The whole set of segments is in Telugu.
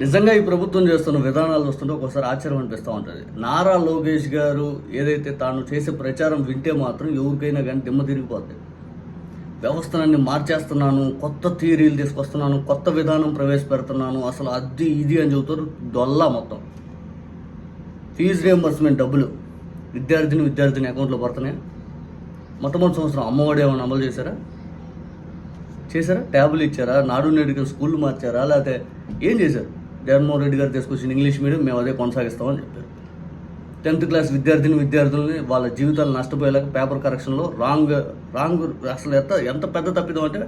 నిజంగా ఈ ప్రభుత్వం చేస్తున్న విధానాలు వస్తుంటే ఒకసారి ఆశ్చర్యం అనిపిస్తూ ఉంటుంది. నారా లోకేష్ గారు ఏదైతే తాను చేసే ప్రచారం వింటే మాత్రం ఎవరికైనా కానీ దిమ్మ తిరిగిపోద్ది. వ్యవస్థలన్నీ మార్చేస్తున్నాను కొత్త థియరీలు తీసుకొస్తున్నాను కొత్త విధానం ప్రవేశపెడుతున్నాను అసలు అది ఇది అని చెబుతారు దొల్లా మొత్తం. ఫీజు రియంబర్స్మెంట్ డబ్బులు విద్యార్థిని విద్యార్థిని అకౌంట్లో పడుతున్నాయి. మొట్టమొదటి సంవత్సరం అమ్మఒడి ఏమైనా అమలు చేశారా? చేశారా? ట్యాబ్లు ఇచ్చారా? నాడు నేడు స్కూళ్ళు మార్చారా? లేకపోతే ఏం చేశారు? జగన్మోహన్ రెడ్డి గారు తీసుకొచ్చిన ఇంగ్లీష్ మీడియం మేము అదే కొనసాగిస్తామని చెప్పారు. టెన్త్ క్లాస్ విద్యార్థిని విద్యార్థులని వాళ్ళ జీవితాలు నష్టపోయేలాగా పేపర్ కరెక్షన్లో రాంగ్ రాంగ్ అసలు ఎంత ఎంత పెద్ద తప్పిదం అంటే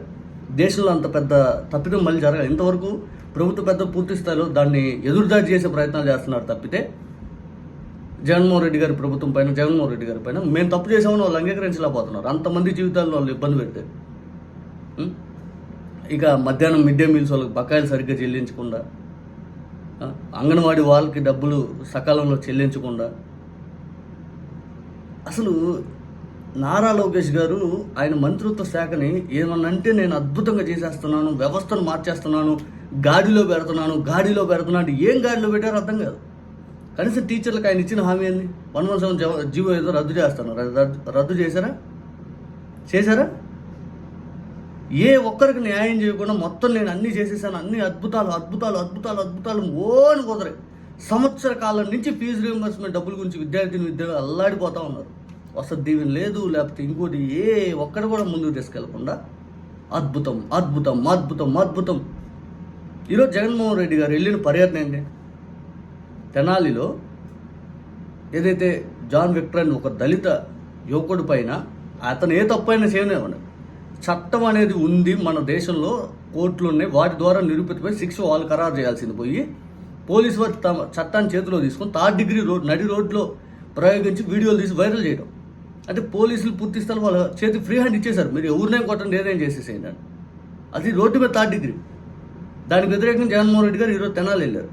దేశంలో అంత పెద్ద తప్పిదం మళ్ళీ జరగాలి. ఇంతవరకు ప్రభుత్వ పెద్ద పూర్తి స్థాయిలో దాన్ని ఎదురుదాడి చేసే ప్రయత్నాలు చేస్తున్నారు తప్పితే జగన్మోహన్ రెడ్డి గారి ప్రభుత్వం పైన జగన్మోహన్ రెడ్డి గారి పైన మేము తప్పు చేసామని వాళ్ళు అంగీకరించలేకపోతున్నారు. అంతమంది జీవితాల్లో వాళ్ళు ఇబ్బంది పెడితే ఇక మధ్యాహ్నం మిడ్ డే మీల్స్ వాళ్ళకి బకాయిలు సరిగ్గా చెల్లించకుండా అంగన్వాడీ వాళ్ళకి డబ్బులు సకాలంలో చెల్లించకుండా. అసలు నారా లోకేష్ గారు ఆయన మంత్రిత్వ శాఖని ఏమన్నంటే నేను అద్భుతంగా చేసేస్తున్నాను వ్యవస్థను మార్చేస్తున్నాను గాడిలో పెడుతున్నాను గాడిలో పెడుతున్నాను ఏం గాడిలో పెట్టారో అర్థం కాదు. కనీసం టీచర్లకు ఆయన ఇచ్చిన హామీ ఏంది? వన్ వన్ సెవెన్ జీవో ఏదో రద్దు చేస్తాను రద్దు చేశారా? చేశారా? ఏ ఒక్కరికి న్యాయం చేయకుండా మొత్తం నేను అన్నీ చేసేసాను. అన్ని అద్భుతాలు అద్భుతాలు అద్భుతాలు అద్భుతాలు ఓని కుదరే సంవత్సర కాలం నుంచి ఫీజు రీఎంబర్స్మెంట్ డబ్బుల గురించి విద్యార్థిని విద్యార్థులు అల్లాడిపోతూ ఉన్నారు. వసతి దీవెన లేదు లేకపోతే ఇంకోటి ఏ ఒక్కటి కూడా ముందుకు తీసుకెళ్ళకుండా అద్భుతం అద్భుతం అద్భుతం అద్భుతం. ఈరోజు జగన్మోహన్ రెడ్డి గారు వెళ్ళిన పర్యటన ఏంటి? తెనాలిలో ఏదైతే జాన్ విక్టర్ అని ఒక దళిత యువకుడి పైన అతను ఏ తప్పైనా చేయనివ్వండి చట్టం అనేది ఉంది మన దేశంలో కోర్టులు ఉన్నాయి వాటి ద్వారా నిరూపితమై శిక్ష వాళ్ళు ఖరారు చేయాల్సింది పోయి పోలీసు వారు తమ చట్టాన్ని చేతిలో తీసుకొని థర్డ్ డిగ్రీ రోడ్ నడి రోడ్లో ప్రయోగించి వీడియోలు తీసి వైరల్ చేయడం. అంటే పోలీసులు పూర్తి స్థలం వాళ్ళ చేతి ఫ్రీ హ్యాండ్ ఇచ్చేశారు. మీరు ఎవరినేం కొట్టండి ఏదేం చేసేసేయండి అని. అది రోడ్డు మీద థర్డ్ డిగ్రీ. దానికి వ్యతిరేకంగా జగన్మోహన్ రెడ్డి గారు ఈరోజు తెనాలి వెళ్ళారు.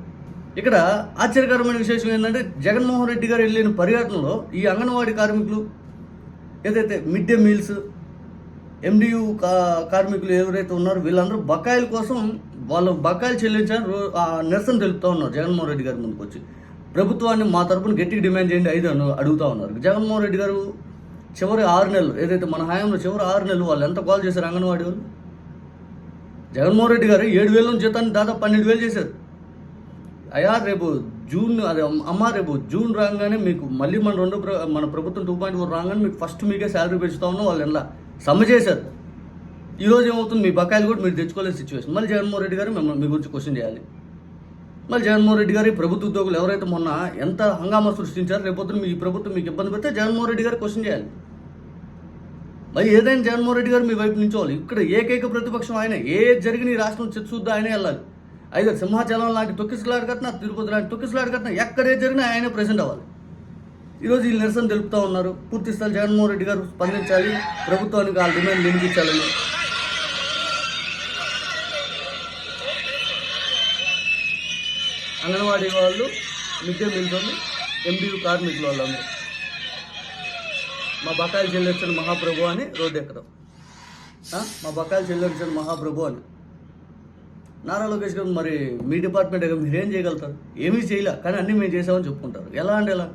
ఇక్కడ ఆశ్చర్యకరమైన విశేషం ఏంటంటే జగన్మోహన్ రెడ్డి గారు వెళ్ళిన పర్యటనలో ఈ అంగన్వాడీ కార్మికులు ఏదైతే మిడ్ డే మీల్స్ ఎండియు కా కార్మికులు ఎవరైతే ఉన్నారో వీళ్ళందరూ బకాయిల కోసం వాళ్ళు బకాయిలు చెల్లించాలని ఆ నిరసన తెలుపుతూ ఉన్నారు. జగన్మోహన్ రెడ్డి గారి ముందుకు వచ్చి. ప్రభుత్వాన్ని మా తరపున గట్టిగా డిమాండ్ చేయండి ఐదు అని అడుగుతా ఉన్నారు. జగన్మోహన్ రెడ్డి గారు చివరి ఆరు నెలలు ఏదైతే మన హయాంలో చివరి ఆరు నెలలు వాళ్ళు ఎంత కాల్ చేశారు అంగన్వాడీ వాళ్ళు? జగన్మోహన్ రెడ్డి గారు ఏడు వేల నుంచి జీతాన్ని దాదాపు పన్నెండు వేలు చేశారు. అయ్యా రేపు జూన్ అదే అమ్మ రేపు జూన్ రాగానే మీకు మళ్ళీ మన రెండు మన ప్రభుత్వం టూ పాయింట్ ఫోర్ రాగానే మీకు ఫస్ట్ మీకే శాలరీ పెంచుతా ఉన్నాం వాళ్ళు ఎలా సమ్మె చేశారు. ఈరోజు ఏమవుతుంది? మీ బకాయిలు కూడా మీరు తెచ్చుకోలేని సిచ్యువేషన్ మళ్ళీ జగన్మోహన్ రెడ్డి గారు మిమ్మల్ని మీ గురించి క్వశ్చన్ చేయాలి. మళ్ళీ జగన్మోహన్ రెడ్డి గారి ప్రభుత్వ ఉద్యోగులు ఎవరైతే మొన్న ఎంత హంగామా సృష్టించారో రేపొద్దున మీ ప్రభుత్వం మీకు ఇబ్బంది పెడితే జగన్మోహన్ రెడ్డి గారు క్వశ్చన్ చేయాలి. మరి ఏదైనా జగన్మోహన్ రెడ్డి గారు మీ వైపు నుంచోవాలి. ఇక్కడ ఏకైక ప్రతిపక్షం ఆయన. ఏ జరిగిన ఈ రాష్ట్రం చిత్తుద్దా ఆయనే వెళ్ళాలి. అయితే సింహాచలం లాంటి తొక్కిసలాడు కట్టినా తిరుపతి లాంటి తొక్కిసలాడు కట్టినా ఎక్కడే జరిగినా ఆయనే ప్రెసెంట్ అవ్వాలి. ఈరోజు ఈ నిరసన తెలుపుతూ ఉన్నారు. పూర్తి స్థాయి జగన్మోహన్ రెడ్డి గారు స్పందించాలి. ప్రభుత్వానికి వాళ్ళ డిమాండ్ వినిపించాలని. అంగన్వాడీ వాళ్ళు మిడ్ డే మీల్స్ ఎంబీయూ కార్మికులు వాళ్ళందరూ. మా బకాయిలు చెల్లించిన మహాప్రభు అని రోడ్డు ఎక్కడం. మా బకాయిలు చెల్లించిన మహాప్రభు అని. నారా లోకేష్ గారు మరి మీ డిపార్ట్మెంట్ మీరేం చేయగలుగుతారు? ఏమీ చేయలే కానీ అన్నీ మేము చేసామని చెప్పుకుంటారు. ఎలా అంటే ఎలా